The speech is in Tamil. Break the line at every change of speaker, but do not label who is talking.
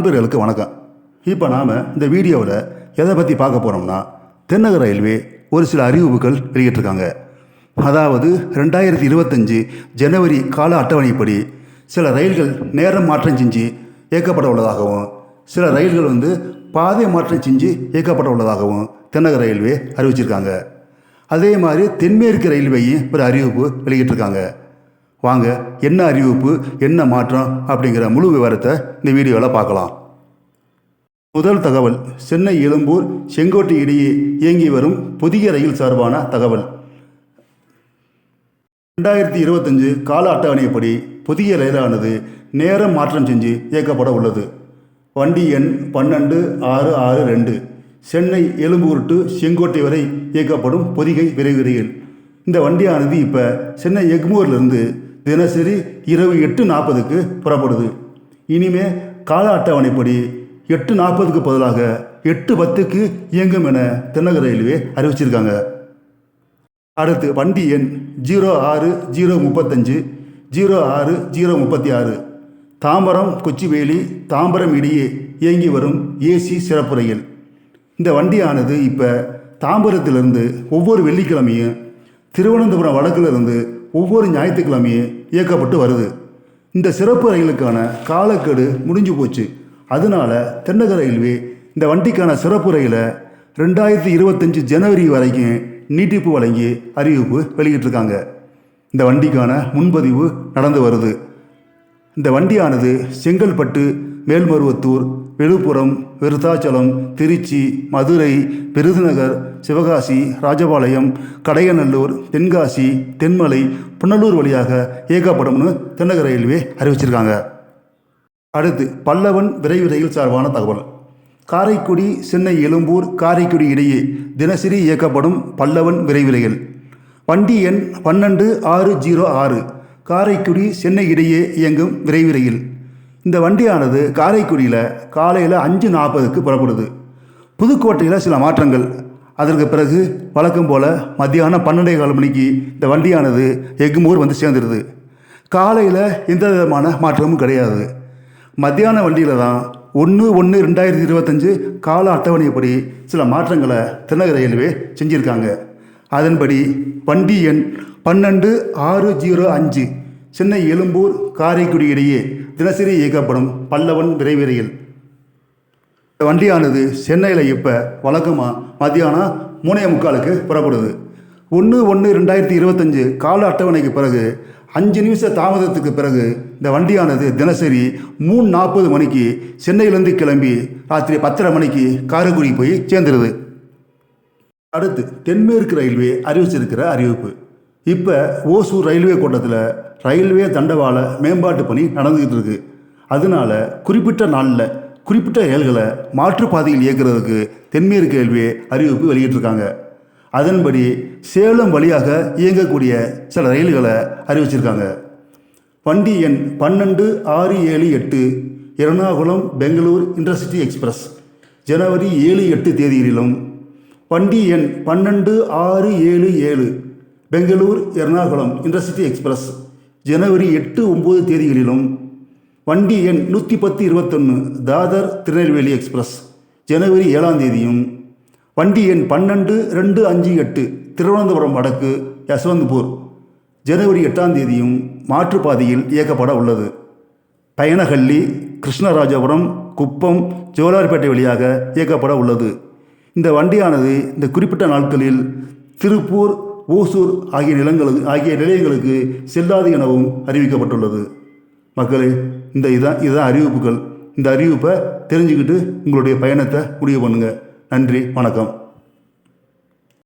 நண்பர்களுக்கு வணக்கம். இப்போ நாம் இந்த வீடியோவில் எதை பற்றி பார்க்க போகிறோம்னா தென்னக ரயில்வே ஒரு சில அறிவிப்புகள் வெளியிட்டிருக்காங்க. அதாவது ரெண்டாயிரத்தி இருபத்தஞ்சு ஜனவரி கால அட்டவணைப்படி சில ரயில்கள் நேரம் மாற்றம் செஞ்சு இயக்கப்பட உள்ளதாகவும் சில ரயில்கள் வந்து பாதை மாற்றம் செஞ்சு இயக்கப்பட உள்ளதாகவும் தென்னக ரயில்வே அறிவிச்சிருக்காங்க. அதே மாதிரி தென்மேற்கு ரயில்வேயும் ஒரு அறிவிப்பு வெளியிட்டிருக்காங்க. வாங்க என்ன அறிவிப்பு என்ன மாற்றம் அப்படிங்கிற முழு விவரத்தை இந்த வீடியோவில் பார்க்கலாம். முதல் தகவல் சென்னை எழும்பூர் செங்கோட்டை இடையே இயங்கி வரும் புதிய ரயில் சார்பான தகவல். ரெண்டாயிரத்தி இருபத்தஞ்சு கால அட்டவணைப்படி புதிய ரயிலானது நேரம் மாற்றம் செஞ்சு இயக்கப்பட உள்ளது. வண்டி எண் பன்னெண்டு ஆறு ஆறு ரெண்டு. சென்னை எழும்பூர் டு செங்கோட்டை வரை இயக்கப்படும் பொதிகை விரைவு ரயில். இந்த வண்டியானது இப்போ சென்னை எக்மூர்லேருந்து தினசரி இரவு எட்டு நாற்பதுக்கு புறப்படுது. இனிமே கால அட்டவணைப்படி எட்டு நாற்பதுக்கு பதிலாக எட்டு பத்துக்கு இயங்கும் என தென்னக ரயில்வே அறிவிச்சிருக்காங்க. அடுத்து வண்டி எண் ஜீரோ ஆறு ஜீரோ முப்பத்தஞ்சு ஜீரோ ஆறு ஜீரோ முப்பத்தி ஆறு தாம்பரம் கொச்சிவேலி தாம்பரம் இடையே இயங்கி வரும் ஏசி சிறப்பு ரயில். இந்த வண்டியானது இப்போ தாம்பரத்திலிருந்து ஒவ்வொரு வெள்ளிக்கிழமையும் திருவனந்தபுரம் வடக்கிலிருந்து ஒவ்வொரு ஞாயிற்றுக்கிழமையும் இயக்கப்பட்டு வருது. இந்த சிறப்பு ரயிலுக்கான காலக்கெடு முடிஞ்சு போச்சு. அதனால தென்னக ரயில்வே இந்த வண்டிக்கான சிறப்பு ரயிலை ரெண்டாயிரத்தி இருபத்தஞ்சு ஜனவரி வரைக்கும் நீட்டிப்பு வழங்கி அறிவிப்பு வெளியிட்டிருக்காங்க. இந்த வண்டிக்கான முன்பதிவு நடந்து வருது. இந்த வண்டியானது செங்கல்பட்டு மேல்மருவத்தூர் விழுப்புரம் விருத்தாச்சலம் திருச்சி மதுரை விருதுநகர் சிவகாசி ராஜபாளையம் கடையநல்லூர் தென்காசி தென்மலை புனலூர் வழியாக இயக்கப்படும்னு தென்னக ரயில்வே அறிவிச்சிருக்காங்க. அடுத்து பல்லவன் விரைவு ரயில் சார்பான தகவல். காரைக்குடி சென்னை எழும்பூர் காரைக்குடி இடையே தினசரி இயக்கப்படும் பல்லவன் விரைவு ரயில். வண்டி எண் பன்னெண்டு ஆறு ஜீரோ ஆறு. காரைக்குடி சென்னை இடையே இயங்கும் விரைவு ரயில். இந்த வண்டியானது காரைக்குடியில் காலையில் அஞ்சு நாற்பதுக்கு புறப்படுது. புதுக்கோட்டையில் சில மாற்றங்கள். அதற்கு பிறகு வழக்கம் போல் மத்தியானம் பன்னெண்டே கால் மணிக்கு இந்த வண்டியானது எக்மூர் வந்து சேர்ந்துடுது காலையில் எந்த விதமான மாற்றமும் கிடையாது. மத்தியான வண்டியில் தான் ஒன்று ஒன்று ரெண்டாயிரத்தி இருபத்தஞ்சு கால அட்டவணைப்படி சில மாற்றங்களை தென்னக ரயில்வே செஞ்சுருக்காங்க. அதன்படி வண்டி எண் பன்னெண்டு ஆறு ஜீரோ அஞ்சு சென்னை எழும்பூர் காரைக்குடி இடையே தினசரி இயக்கப்படும் பல்லவன் விரைவிரையில். இந்த வண்டியானது சென்னையில் இப்போ வழக்கமாக மத்தியானம் மூணே முக்காலுக்கு புறப்படுது. ஒன்று ஒன்று ரெண்டாயிரத்தி இருபத்தஞ்சு கால அட்டவணைக்கு பிறகு அஞ்சு நிமிஷ தாமதத்துக்கு பிறகு இந்த வண்டியானது தினசரி மூணு நாற்பது மணிக்கு சென்னையிலேருந்து கிளம்பி ராத்திரி பத்தரை மணிக்கு காரைக்குடி போய் சேர்ந்துருது. அடுத்து தென்மேற்கு ரயில்வே அறிவிச்சிருக்கிற அறிவிப்பு. இப்போ ஓசூர் ரயில்வே கோட்டத்தில் ரயில்வே தண்டவாள மேம்பாட்டு பணி நடந்துக்கிட்டு இருக்கு. அதனால குறிப்பிட்ட நாளில் குறிப்பிட்ட ரயில்களை மாற்றுப்பாதையில் இயக்குறதுக்கு தென்மேற்கு ரயில்வே அறிவிப்பு வெளியிட்டிருக்காங்க. அதன்படி சேலம் வழியாக இயங்கக்கூடிய சில ரயில்களை அறிவிச்சிருக்காங்க. வண்டி எண் பன்னெண்டு ஆறு ஏழு எட்டு எர்ணாகுளம் பெங்களூர் இன்டர்சிட்டி எக்ஸ்பிரஸ் ஜனவரி ஏழு எட்டு தேதியிலும். வண்டி எண் பன்னெண்டு ஆறு ஏழு ஏழு பெங்களூர் எர்ணாகுளம் இன்டர்சிட்டி எக்ஸ்பிரஸ் ஜனவரி எட்டு ஒம்பது தேதிகளிலும் வண்டி எண் நூற்றி பத்து இருபத்தொன்று தாதர் திருநெல்வேலி எக்ஸ்பிரஸ். ஜனவரி ஏழாம் தேதியும் வண்டி எண் பன்னெண்டு ரெண்டு அஞ்சு எட்டு திருவனந்தபுரம் வடக்கு யசவந்த்பூர். ஜனவரி எட்டாம் தேதியும் மாற்றுப்பாதையில் இயக்கப்பட உள்ளது. பயணஹள்ளி கிருஷ்ணராஜபுரம் குப்பம் ஜோலார்பேட்டை வழியாக இயக்கப்பட உள்ளது. இந்த வண்டியானது இந்த குறிப்பிட்ட நாட்களில் திருப்பூர் ஓசூர் ஆகிய நிலங்களுக்கு ஆகிய நிலையங்களுக்கு செல்லாது எனவும் அறிவிக்கப்பட்டுள்ளது. மக்களே இந்த இதான் இதுதான் அறிவிப்புகள். இந்த அறிவிப்பை தெரிஞ்சுக்கிட்டு உங்களுடைய பயணத்தை முடிவு பண்ணுங்கள் நன்றி வணக்கம்.